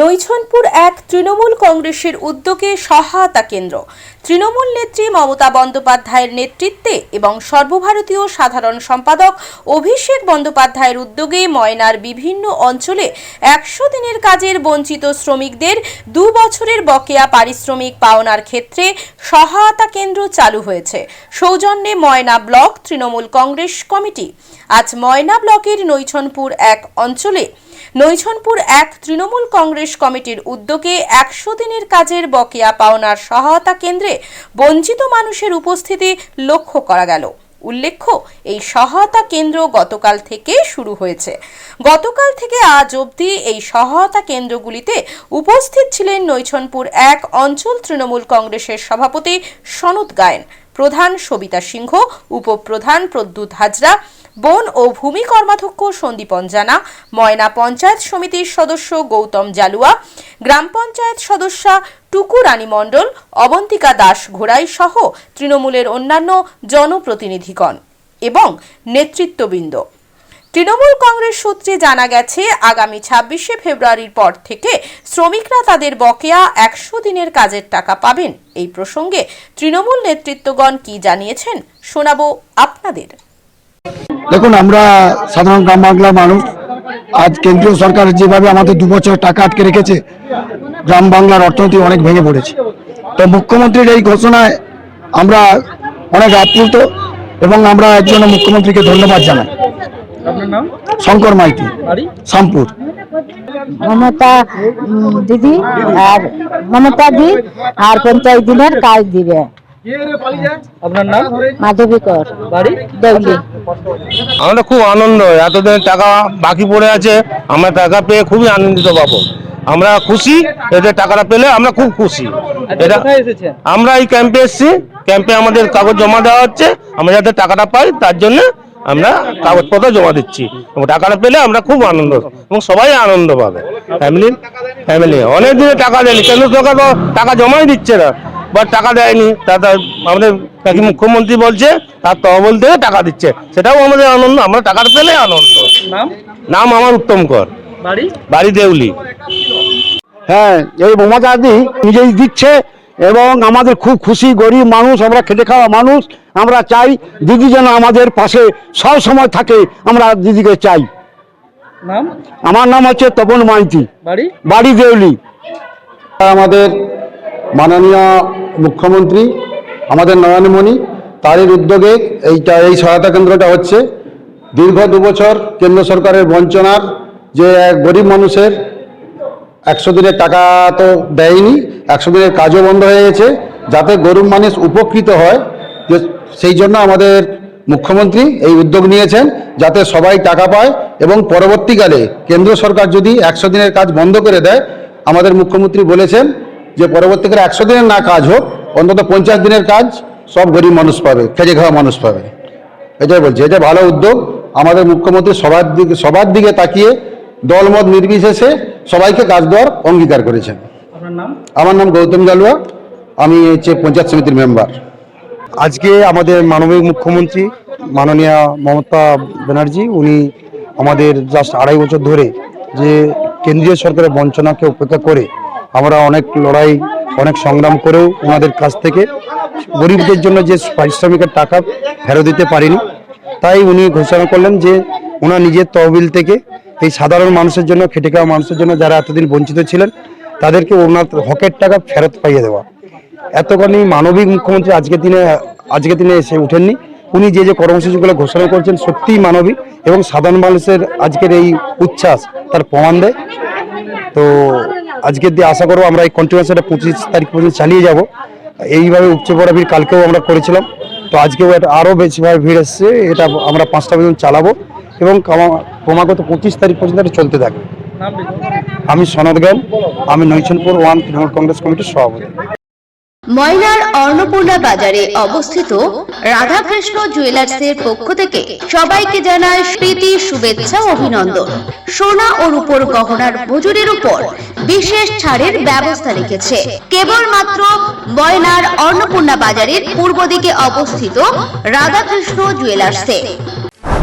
নৈছনপুর এক তৃণমূল কংগ্রেসের উদ্যোগে সহায়তা কেন্দ্র। তৃণমূল নেত্রী মমতা বন্দ্যোপাধ্যায়ের নেতৃত্বে এবং সর্বভারতীয় সাধারণ সম্পাদক অভিষেক বন্দ্যোপাধ্যায়ের উদ্যোগে ময়নার বিভিন্ন অঞ্চলে একশো দিনের কাজের বঞ্চিত শ্রমিকদের দু বছরের বকেয়া পারিশ্রমিক পাওনার ক্ষেত্রে সহায়তা কেন্দ্র চালু হয়েছে। সৌজন্যে ময়না ব্লক তৃণমূল কংগ্রেস কমিটি। আজ ময়না ব্লকের নৈছনপুর এক অঞ্চলে। নৈছনপুর এক তৃণমূল কংগ্রেস কমিটির উদ্যোগে একশো দিনের কাজের বকেয়া পাওনার সহায়তা কেন্দ্রে বঞ্চিত মানুষের উপস্থিতি লক্ষ্য করা গেল। উল্লেখ্য, এই সহায়তা কেন্দ্র গতকাল থেকে শুরু হয়েছে। গতকাল থেকে আজ অবধি এই সহায়তা কেন্দ্রগুলিতে উপস্থিত ছিলেন নৈছনপুর এক অঞ্চল তৃণমূল কংগ্রেসের সভাপতি সনদ গায়েন, প্রধান সবিতা সিংহ, উপপ্রধান প্রদ্যুৎ হাজরা, বন ও ভূমি কর্মাধ্যক্ষ সন্দীপন জানা, ময়না পঞ্চায়েত সমিতির সদস্য গৌতম জালুয়া, গ্রাম পঞ্চায়েত সদস্যা টুকু রানী মণ্ডল, অবন্তিকা দাস ঘোড়াই সহ তৃণমূলের অন্যান্য জনপ্রতিনিধিগণ এবং নেতৃত্ববৃন্দ। তৃণমূল কংগ্রেস সূত্রে জানা গেছে, আগামী ছাব্বিশে ফেব্রুয়ারির পর থেকে শ্রমিকরা তাদের বকেয়া একশো দিনের কাজের টাকা পাবেন। এই প্রসঙ্গে তৃণমূল নেতৃত্বগণ কি জানিয়েছেন, শোনাবো আপনাদের। দেখুন, আমরা সাধারণ গ্রাম বাংলার মানুষ। আজ কেন্দ্রীয় সরকার যেভাবে আমাদের দু বছর টাকা আটকে রেখেছে গ্রাম বাংলার অর্থনীতি অনেক ভেঙে পড়েছে। তো মুখ্যমন্ত্রীর এই ঘোষণায় আমরা অনেক আপ্লুত এবং আমরা এর জন্য মুখ্যমন্ত্রীকে ধন্যবাদ জানাই। শঙ্কর মাইতি বাড়ি? শামপুর। মমতা দিদি আর মমতা দি আর পঞ্চায়েত দিনের কাজ দিবে। আপনার নাম? মাধবী কর বাড়ি? দেউলি। আমরা খুব আনন্দ এতদিন টাকা বাকি পড়ে আছে। আমরা টাকা পেয়ে খুবই আনন্দিত পাবো আমরা খুশি এদের টাকাটা পেলে আমরা খুব খুশি। এটা আমরা এই ক্যাম্পে এসেছি। ক্যাম্পে আমাদের কাগজ জমা দেওয়া হচ্ছে। আমরা যাতে টাকাটা পাই তার জন্য আমরা কাগজপত্র জমা দিচ্ছি। এবং টাকাটা পেলে আমরা খুব আনন্দ এবং সবাই আনন্দ পাবে। ফ্যামিলি ফ্যামিলি অনেক দিনে টাকা দেয়নি। কেন্দ্র সরকার তো টাকা জমাই দিচ্ছে না। বা টাকা দেয়নি। তা তা আমাদের নাকি মুখ্যমন্ত্রী বলছে তার তহবিল থেকে টাকা দিচ্ছে। সেটাও আমাদের আনন্দ। আমরা টাকাটা পেলে আনন্দ। নাম? নাম আমার উত্তম কর বাড়ি? বাড়ি দেউলি। হ্যাঁ এই মমতা দি নিজেই দিচ্ছে এবং আমাদের খুব খুশি গরিব মানুষ আমরা খেটে খাওয়া মানুষ আমরা চাই দিদি যেন আমাদের পাশে সব সময় থাকে আমরা দিদিকে চাই। নাম? আমার নাম হচ্ছে তপন মাইতি। বাড়ি? বাড়ি দেউলি। আমাদের মাননীয় মুখ্যমন্ত্রী আমাদের নয়নমণি তারই উদ্যোগে এইটা এই সহায়তা কেন্দ্রটা হচ্ছে। দীর্ঘ দু বছর কেন্দ্র সরকারের বঞ্চনার যে এক গরিব মানুষের একশো দিনের টাকা তো দেয়নি, একশো দিনের কাজও বন্ধ হয়ে গেছে, যাতে গরিব মানুষ উপকৃত হয়। যে সেই জন্য আমাদের মুখ্যমন্ত্রী এই উদ্যোগ নিয়েছেন, যাতে সবাই টাকা পায় এবং পরবর্তীকালে কেন্দ্র সরকার যদি একশো দিনের কাজ বন্ধ করে দেয়, আমাদের মুখ্যমন্ত্রী বলেছেন যে পরবর্তীকালে একশো দিনের না কাজ হোক, অন্তত পঞ্চাশ দিনের কাজ সব গরিব মানুষ পাবে, খেজে খাওয়া মানুষ পাবে। এটাই বলছি, এটা ভালো উদ্যোগ। আমাদের মুখ্যমন্ত্রী সবার দিকে সবার দিকে তাকিয়ে দলমত নির্বিশেষে সবাইকে কাজ দেওয়ার অঙ্গীকার করেছেন। আমার নাম গৌতম জালুয়া আমি হচ্ছে পঞ্চায়েত সমিতির মেম্বার। আজকে আমাদের মানবিক মুখ্যমন্ত্রী মাননীয় মমতা ব্যানার্জি উনি আমাদের জাস্ট আড়াই বছর ধরে যে কেন্দ্রীয় সরকারের বঞ্চনাকে উপেক্ষা করে আমরা অনেক লড়াই অনেক সংগ্রাম করেও ওনাদের কাছ থেকে গরিবদের জন্য যে পারিশ্রমিকের টাকা ফেরত দিতে পারিনি তাই উনি ঘোষণা করলেন যে ওনার নিজের তহবিল থেকে এই সাধারণ মানুষের জন্য, খেটে খাওয়া মানুষের জন্য যারা এতদিন বঞ্চিত ছিলেন, তাদেরকে ওনার হকের টাকা ফেরত পাইয়ে দেওয়া। এতখানি মানবিক মুখ্যমন্ত্রী আজকের দিনে আজকের দিনে এসে উঠেননি। উনি যে যে কর্মসূচিগুলো ঘোষণা করছেন, সত্যিই মানবিক এবং সাধারণ মানুষের আজকের এই উচ্ছ্বাস তার প্রমাণ দেয়। তো আজকের দিয়ে আশা করব আমরা এই কন্টিনিউস এটা পঁচিশ তারিখ পর্যন্ত চালিয়ে যাব। এইভাবে উপচে পড়া ভিড় কালকেও আমরা করেছিলাম। তো আজকেও এটা আরও বেশিভাবে ভিড় এসছে, এটা আমরা পাঁচটা পর্যন্ত চালাবো। এবং ক্রমাগত পঁচিশ তারিখ পর্যন্ত এটা চলতে থাকবে আমি সনদ জ্ঞান আমি নৈছনপুর ওয়ান তৃণমূল কংগ্রেস কমিটির সভাপতি। ময়নার অন্নপূর্ণা বাজারে অবস্থিত রাধাকৃষ্ণ জুয়েলার্সের পক্ষ থেকে সবাইকে জানায় প্রীতি, শুভেচ্ছা অভিনন্দন। সোনা ও রূপোর গহনার মজুরির উপর বিশেষ ছাড়ের ব্যবস্থা রেখেছে। কেবলমাত্র ময়নার অন্নপূর্ণা বাজারের পূর্ব দিকে অবস্থিত রাধাকৃষ্ণ জুয়েলার্সে।